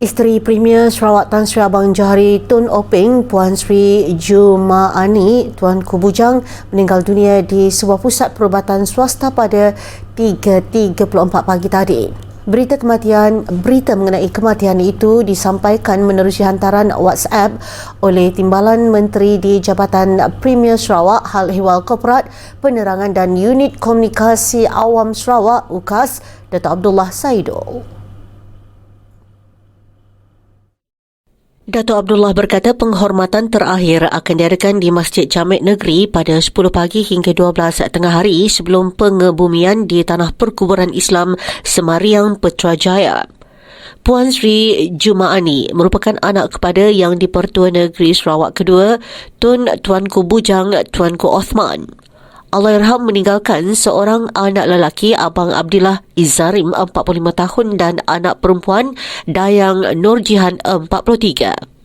Isteri Premier Sarawak Tan Sri Abang Johari Tun Openg, Puan Sri Jumaani, Tuan Kubujang meninggal dunia di sebuah pusat perubatan swasta pada 3.34 pagi tadi. Berita kematian, berita mengenai kematian itu disampaikan menerusi hantaran WhatsApp oleh Timbalan Menteri di Jabatan Premier Sarawak Hal Ehwal Korporat Penerangan dan Unit Komunikasi Awam Sarawak UKAS Dato' Abdullah Saidul. Dato' Abdullah berkata penghormatan terakhir akan diadakan di Masjid Jamek Negeri pada 10 pagi hingga 12 tengah hari sebelum pengebumian di Tanah Perkuburan Islam Semariang Petrajaya. Puan Sri Jumaani merupakan anak kepada Yang di-Pertua Negeri Sarawak kedua, Tun Tuanku Bujang Tuanku Osman. Allahyarham meninggalkan seorang anak lelaki Abang Abdillah Izarim 45 tahun dan anak perempuan Dayang Nurjihan 43.